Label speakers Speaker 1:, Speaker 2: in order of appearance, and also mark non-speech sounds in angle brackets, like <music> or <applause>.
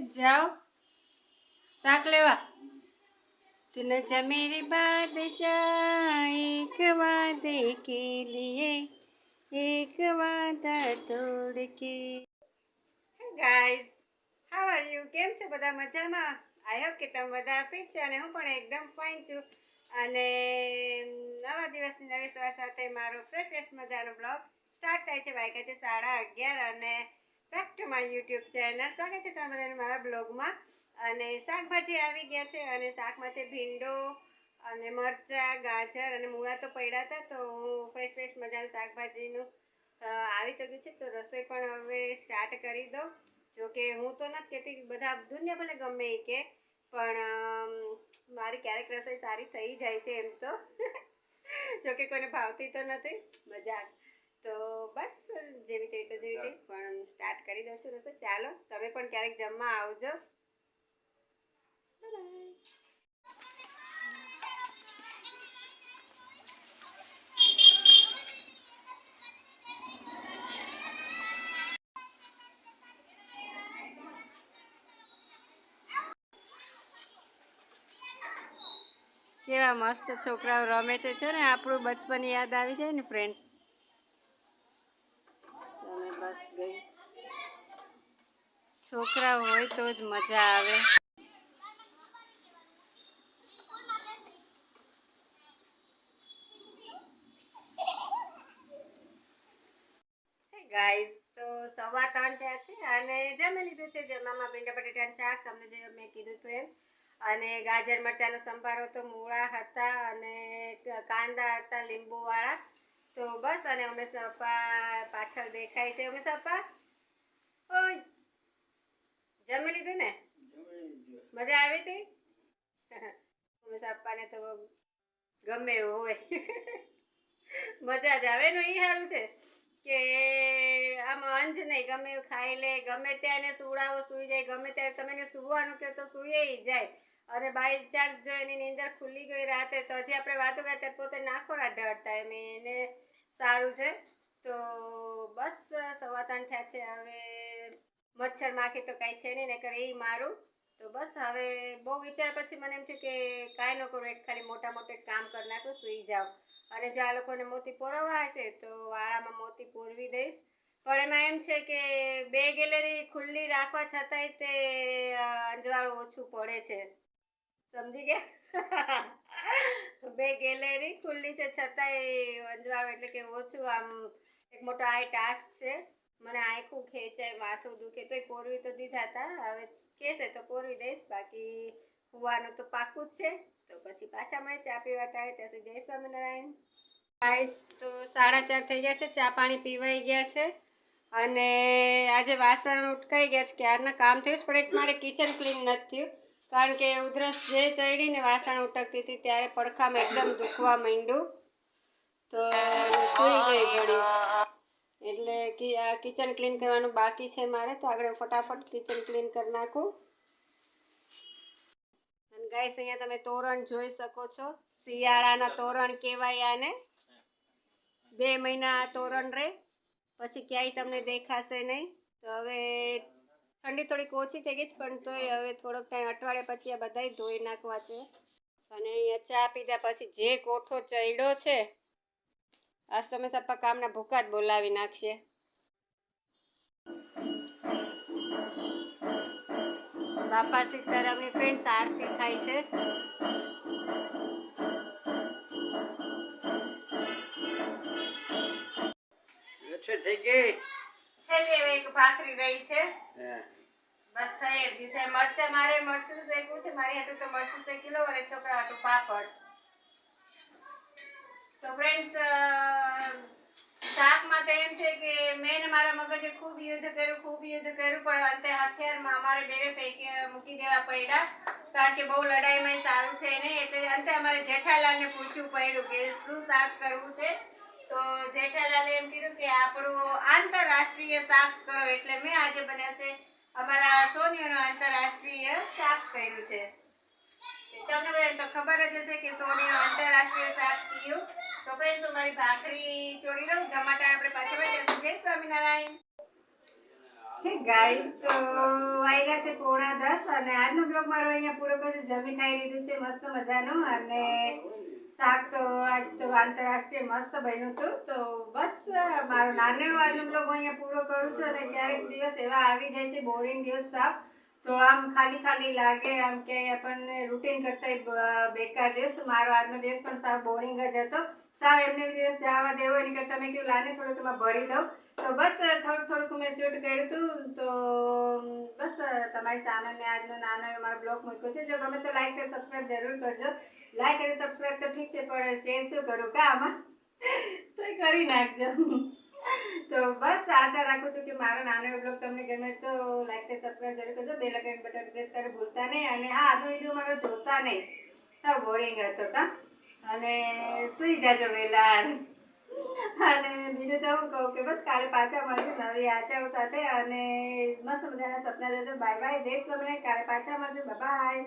Speaker 1: જાઓ. શાક લેવા. તું જા મેરે બાદશાહ એક વાદે કે લીએ. એક વાદા તોડ કે. ગાઈઝ હાવ આર યુ કેમ છો બધા મજામાં? આઈ હોપ કે તમે બધા ફિટ છો અને હું પણ એકદમ ફાઇન છું. અને નવા દિવસની નવી સવાર સાથે મારો ફ્રેશ ફ્રેશ મજાનો બ્લોગ સ્ટાર્ટ થાય છે. વાગ્યા છે સાડા અગિયાર અને back to my YouTube channel સ્વાગત છે તમે બધાને મારા બ્લોગમાં. અને શાકભાજી આવી ગયા છે. અને શાકમાં છે ભીંડો અને મરચાં ગાજર અને મૂળા તો પડ્યા હતા તો હું ફ્રેશ ફ્રેશ મજાનું શાકભાજીનું આવી તો ગયું છે. તો રસોઈ પણ હવે સ્ટાર્ટ કરી દઉં. જો કે હું તો નથી કહેતી બધા દુનિયા ભલે ગમે એ કે પણ મારી ક્યારેક રસોઈ સારી થઈ જાય છે એમ તો. <laughs> જોકે કોઈને ભાવતી તો નથી. મજાક. તો બસ જેવી તેવી તો જેવી તેવી પણ સ્ટાર્ટ કરી દઉં છું. રસોઈ, ચાલો, તમે પણ ક્યારેક જમવા આવજો. કેવા મસ્ત છોકરાઓ રમે છે. છે ને, આપણું બચપન યાદ આવી જાય ને ફ્રેન્ડ્સ બસ ગઈ. છોકરાઓ હોય તો જ મજા આવે. ગાઈઝ તો સવા ત્રણ થયા છે અને જમી લીધું છે જમવામાં ભીંડા બટેટાનું શાક, તમને જે મેં કીધું હતું એમ. અને ગાજર મરચાંનો સંભારો તો મૂળા હતા અને કાંદા હતા લીંબુવાળા. તો બસ, અને અમે સપા પાછળ દેખાય છે. અમે સપા, ઓય જમી લીધું ને? મજા આવી હતી? હંમેશા પપ્પાને તો ગમે એવું હોય. મજા જ આવે. ને એ સારું છે કે આમ અંજ નહીં. ગમે ખાઈ લે, ગમે ત્યાં એને સુવડાવો, સુઈ જાય. ગમે ત્યારે તમે એને સુવાનું કહો તો સુઈ જાય. અને બાય ચાન્સ જો એની નીંદર ખુલ્લી ગઈ રાતે, તો હજી આપણે વાતો કરતા પોતે નાખો ઢળતા એમ એને સારું છે. તો બસ સવા ત્રણ થયા છે. હવે મચ્છર માખી તો કાંઈ છે નહીં નકર એ મારું. તો બસ હવે બહુ વિચાર પછી મને એમ થયું કે કાંઈ ન કરું, એક ખાલી મોટા મોટે કામ કરી નાખું, સુઈ જાઉં. અને જો આ લોકોને મોતી પોરવવા હશે, તો વાળામાં મોતી પોરવી દઈશ. પણ એમાં એમ છે કે બે ગેલેરી ખુલ્લી રાખવા છતાંય તે અંજવાળું ઓછું પડે છે. સમજી ગયા? <laughs> બે ગેલેરી ખુલ્લી છે, છતાંય અંજવાળું એટલે કે ઓછું આમ, એક મોટો આ ટાસ્ક છે. મને આંખું ખેંચાય, માથું દુખે તો પોરવી તો દીધા હતા હવે કહેશે તો પોરવી દઈશ, બાકી હુવાનું તો પાકું જ છે. તો પછી પાછા મળે ચા પીવા ટાળે ત્યાં સુધી જય સ્વામિનારાયણ. ગાઈસ, તો સાડા ચાર થઈ ગયા છે, ચા પાણી પીવાઈ ગયા છે. અને આજે વાસણ ઉટકાઈ ગયા છે, ક્યારના કામ થયું પણ એક મારે કિચન ક્લીન નથી થયું. કારણ કે ઉધરસ જે ચડીને વાસણ ઉટકતી હતી, ત્યારે પડખામાં એકદમ દુખવા માંડ્યું. તો સુઈ ગઈ ઘડી. એટલે કે આ કિચન ક્લીન કરવાનું બાકી છે મારે, તો આગળ ફટાફટ કિચન ક્લીન કરી નાખું. અને ગાઈસ અહીંયા તમે તોરણ જોઈ શકો છો. શિયાળાના તોરણ કહેવાય આને. બે મહિના આ તોરણ રહે, પછી ક્યાંય તમને દેખાશે નહીં. તો હવે ઠંડી થોડીક ઓછી થઈ ગઈ છે, પણ તોય હવે થોડોક ટાઈમ અઠવાડિયા પછી આ બધાય ધોઈ નાખવા છે. અને અહીંયા ચા પીધા પછી જે કોઠો ચડ્યો છે આજ તો અમે સપ્પા કામના ભૂકા જ બોલાવી નાખશે. બાપા સીતારામની ફ્રેન્ડ્સ આરતી થાય છે.
Speaker 2: છે થઈ ગઈ?
Speaker 1: છેલ્લી એક ભાખરી રહી છે. બસ થઈ જ છે. મરચા મારે મરચું શેકવું છે. મારી હાટું તો મરચું શેકી લો અને છોકરા હાટું પાપડ. તો ફ્રેન્ડ્સ શાકમાં તો એમ છે કે મેં મારા મગજે ખૂબ યુદ્ધ કર્યું, ખૂબ યુદ્ધ કર્યું, પણ અંતે હથિયારમાં અમારે બે ફેંકી મૂકી દેવા પડ્યા. કારણ કે બહુ લડાઈમાં સારું છે નહીં, એટલે અંતે અમારે જેઠાલાલને પૂછવું પડ્યું કે શું શાક કરવું છે? તો જેઠાલાલે એમ કીધું કે આપણું આંતરરાષ્ટ્રીય શાક કરો, એટલે મેં આજે બન્યા છે. અમારા સોનીઓનું આંતરરાષ્ટ્રીય શાક કર્યું છે. તમને બધા તો ખબર જ હશે કે સોનીનું આંતરરાષ્ટ્રીય શાક કયું? તો ફ્રેન્ડ્સ હું મારી ભાખરી ચોડી લઉં, જમાટા આપણે પાછા વળી જશું જય સ્વામિનારાયણ. બસ, મારો નાનો આજનો પૂરો કરું છું અને ક્યારેક દિવસ એવા આવી જાય છે બોરિંગ દિવસ સાફ તો આમ ખાલી ખાલી લાગે, આમ કે આપણને રૂટીન કરતા બેકાર દિવસ. મારો આજનો દિવસ પણ સાવ બોરિંગ જ હતો. સાવ એમને દિવસ જવા દેવો એની કરતાં મેં કીધું, લાને થોડુંક એમાં ભરી દઉં. તો બસ થોડુંક થોડુંક મેં શૂટ કર્યું હતું તો બસ તમારી સામે મેં આજનો નાનો મારો બ્લોગ મૂક્યો છે. જો ગમે તો લાઈક શેર સબસ્ક્રાઈબ જરૂર કરજો. લાઈક અને સબસ્ક્રાઈબ તો ઠીક છે, પણ શેર શું કરું? કા આમાં? તો કરી નાખજો. તો બસ, આશા રાખું છું કે મારો નાનો બ્લોગ તમને ગમે તો લાઈક શેર સબસ્ક્રાઈબ જરૂર કરજો. બે લગન બટન પ્રેસ કરી ભૂલતા નહીં. અને હા, આજનો વીડિયો મારો જોતા નહીં. સાવ બોરિંગ હતો, કા? અને સુઈ જાજો વહેલા અને બીજું તો હું કહું કે બસ કાલે પાછા મળશું નવી આશાઓ સાથે. અને મસ્ત મજાના સપના જજો. બાય બાય જય સ્વામિનારાયણ. કાલે પાછા મળશું. બાય